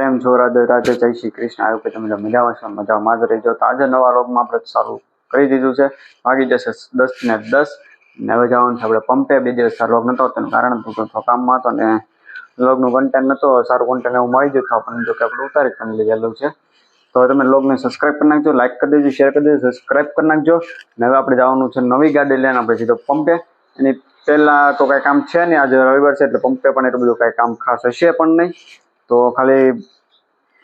કેમ છો? રાધે રાધે, જય શ્રી કૃષ્ણ. આવ્યું કે તમે મજામાં છો, મજામાં જ રહેજો. તો આજે નવા રોગમાં આપણે સારું કરી દીધું છે. વાગી જશે દસ ને દસ. ને હવે જવાનું છે આપણે પંપે. બે દિવસ સારો રોગ નહોતો તેનું કારણ હતું કે કામમાં હતો ને લોગનું કન્ટેન્ટ નહોતો સારું કન્ટેન્ટ એવું મળી જતું આપણને જો કે આપણે ઉતારી પણ લીધેલું છે. તો તમે લોગને સબસ્ક્રાઇબ કરી નાખજો લાઈક કરી દેજો શેર કરી દેજો સબસ્ક્રાઇબ કરી નાખજો. ને હવે આપણે જવાનું છે નવી ગાડી લઈને, આપણે સીધો પંપે. એની પહેલાં તો કાંઈ કામ છે નહીં. આજે રવિવાર છે એટલે પંપે પણ એટલું બધું કાંઈ કામ ખાસ હશે પણ નહીં. તો ખાલી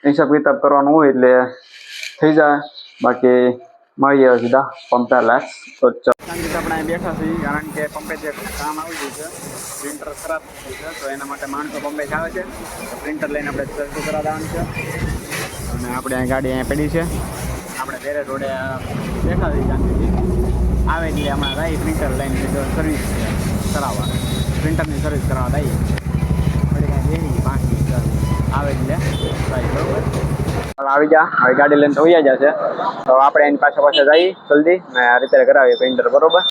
હિસાબ કિતાબ કરવાનું હોય એટલે થઈ જાય. બાકી મળીએ સીધા પંપે લેસ તો શાંતિ આપણે બેઠા છીએ, કારણ કે પંપે જે કામ આવી ગયું છે, પ્રિન્ટર ખરાબ થઈ ગયું છે, તો એના માટે માણસો પંપે જ આવે છે. પ્રિન્ટર લઈને આપણે સર્વિસ કરાવવાનું છે. અને આપણે અહીં ગાડી અહીંયા પડી છે. આપણે ઘરે રોડે બેઠા છીએ શાંતિથી આવે એટલે હમણાં રહી પ્રિન્ટર લઈને સર્વિસ કરાવવા પ્રિન્ટરની સર્વિસ કરાવવા દઈએ. પછી કાંઈ દેરી પાંચ મિનિટ આવે એટલે બરોબર. આવી જા હવે ગાડી લઈને તો વયા જશે તો આપણે એની પાછળ પાસે જઈએ જલ્દી. ને રિપેર કરાવીએ પ્રિન્ટર બરોબર?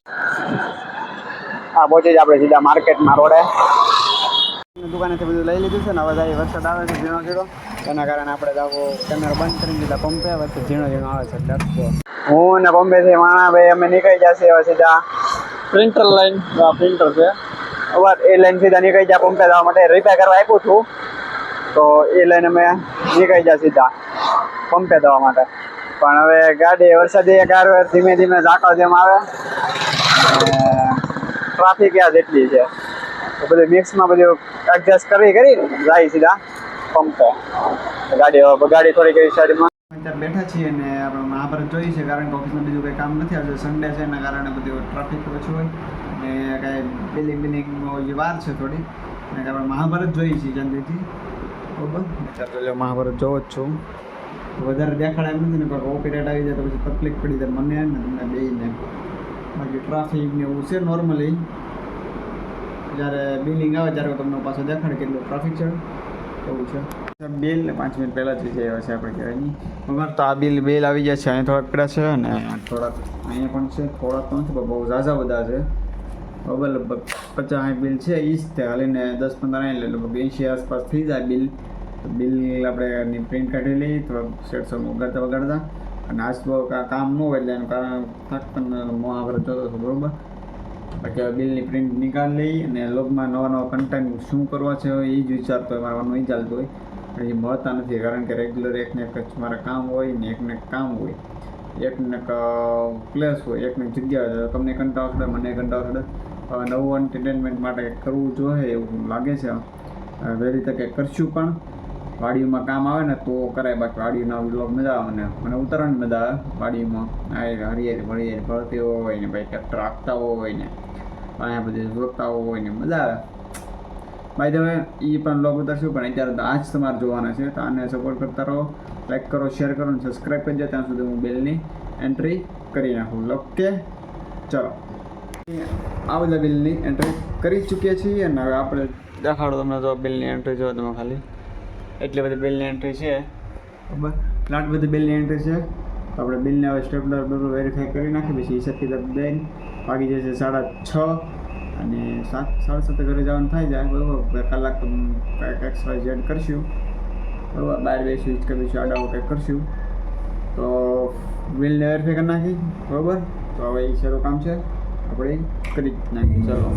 હા પહોંચી જ આપણે સીધા માર્કેટમાં રોડે. દુકાનેથી બધું લઈ લીધું છે ને હવે જાય વરસાદ આવે છે ઝીણો ઝીણો. એના કારણે આપણે જાવો કેમેરા બંધ કરી દીધા પંપે વચ્ચે ઝીણો ઝીણો આવે છે એટલે હું ને બોમ્બેથી માણા ભાઈ અમે નીકળી જશે હવે સીધા. પ્રિન્ટર લાઈન પ્રિન્ટર છે. અવાર એ લાઈન સીધા નીકળી જાય પંપે જવા માટે રિપેર કરવા આપ્યું છું. તો એ લઈને અમે નીકળી જાય સીધા પંપે જવા માટે. પણ હવે ગાડી વરસાદી એક ધીમે ધીમે ઝાંખા જેમ આવે ટ્રાફિક યાદ એટલી છે. તો બધું મિક્સમાં બધું એડજસ્ટ કરી કરી જાય સીધા પંપે. ગાડી ગાડી થોડી કરી સાઈડમાં અત્યારે બેઠા છીએ ને આપણે મહાભારત જોઈએ છે, કારણ કે ઓફિસમાં બીજું કંઈ કામ નથી. આજે સન્ડે છે, એના કારણે બધું ટ્રાફિક ઓછું હોય. ને કાંઈ બિલિંગ બિલિંગ વાર છે થોડી. અને આપણે મહાભારત જોઈએ છીએ જલ્દીથી. બરોબર? મહાભારત જોવો જ છું. વધારે દેખાડ એમ નથી ને કોઈ કોપીરાઇટ આવી જાય તો પછી તકલીફ પડી જાય. મને ને, તમને બેયને. બાકી ટ્રાફિક ને એવું છે નોર્મલી જ્યારે બિલિંગ આવે ત્યારે તમને પાછો દેખાડે કેટલું ટ્રાફિક છે. એવું છે. બિલ ને પાંચ મિનિટ પહેલાં જ જઈ આવ્યા છે આપણે કહેવાય નહીં. અમારે તો આ બિલ બિલ આવી જાય છે. અહીંયા થોડાક પીડા છે અને થોડાક, અહીંયા પણ છે, થોડાક નથી, પણ બહુ ઝાઝા બધા છે. બરાબર લગભગ પચાસ બિલ છે એ જ તે હાલીને દસ પંદર અહીં એટલે લગભગ એંશી આસપાસ થઈ જાય બિલ. તો બિલ આપણે એની પ્રિન્ટ કાઢી લઈએ થોડાક સેટસો વગાડતા વગાડતા. અને આજ તો કામ ન હોય એટલે એનું કારણ પણ મોહાવરો જોતો હતો, બરાબર? બાકી બિલની પ્રિન્ટ નીકાળી લઈ અને લોગમાં નવા નવા કન્ટેન્ટ શું કરવા છે એ જ વિચારતો હોય, મારવાનું એ ચાલતું હોય. એ મળતા નથી, કારણ કે રેગ્યુલર એકને એક મારા કામ હોય ને એકને એક કામ હોય. એકને એક પ્લેસ હોય, એકને જગ્યા હોય તમને કંટાળો મને કંટાળો નવું એન્ટરટેનમેન્ટ માટે કરવું જોઈએ એવું લાગે છે. વહેલી તકે કરશું પણ. વાડીમાં કામ આવે ને તો કરાય, બાકી વાડીના વ્લોગ મજા આવે ને મને ઉતરણ મજા આવે વાડીમાં. આ હરિયાળી હરિયાળી ભરતી હોય ને ભાઈ ટ્રેક્ટર આપતા હોય ને. અહીંયા બધી જોતા હોય ને મજા આવે. બાય તમે એ પણ લોગ ઉતારશું, પણ અત્યારે તો આ જ તમારે જોવાના છે. તો આને સપોર્ટ કરતા રહો. લાઈક કરો શેર કરો અને સબસ્ક્રાઈબ કરજો. ત્યાં સુધી હું બેલની એન્ટ્રી કરી નાખું. ઓકે ચલો. આ બધા બિલની એન્ટ્રી કરી ચૂક્યા છીએ અને હવે આપણે દેખાડો તમને જો બિલની એન્ટ્રી જો તમે ખાલી. એટલી બધી બિલની એન્ટ્રી છે. બરાબર આટલી બધી બિલની એન્ટ્રી છે. તો આપણે બિલને હવે સ્ટેપલર બધું વેરીફાઈ કરી નાખી પછી હિસાબ કિતાબ દઈને વાગી જશે સાડા છ અને સાત સાડા સાતે ઘરે જવાનું થાય જાય બરાબર? કલાક કંઈક વાય જેડ કરશું. બરાબર? બહાર બેસી કરીશું આડાઓ કંઈક કરશું. તો બિલને વેરીફાઈ કરી નાખી બરાબર? તો હવે એ સારું કામ છે. આપણે કરી નાખીએ. ચલો.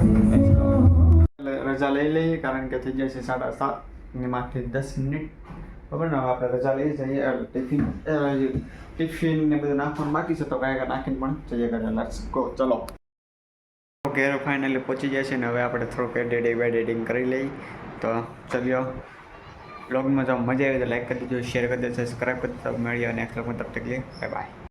રજા લઈ લઈએ કારણ કે થઈ જાય છે સાડા સાત ને માથે દસ મિનિટ. બરાબર ને? હવે આપણે રજા લઈ જઈએ. ટિફિન ટિફિન ને બધું નાખવાનું બાકી છે. તો કાંઈ નાખીને પણ જઈએ લેટ્સ ગો ચલો. ઘેર ફાઇનલી પહોંચી જાય છે ને હવે આપણે થોડુંક એડિટિંગ એડિટિંગ કરી લઈએ. તો ચલ્યો. બ્લોગમાં જો મજા આવી તો લાઈક કરી દેજો શેર કરી દેજો સબસ્ક્રાઈબ કરી દેજો. મળીએ નેક્સ્ટ બ્લોગમાં તબ તક બાય બાય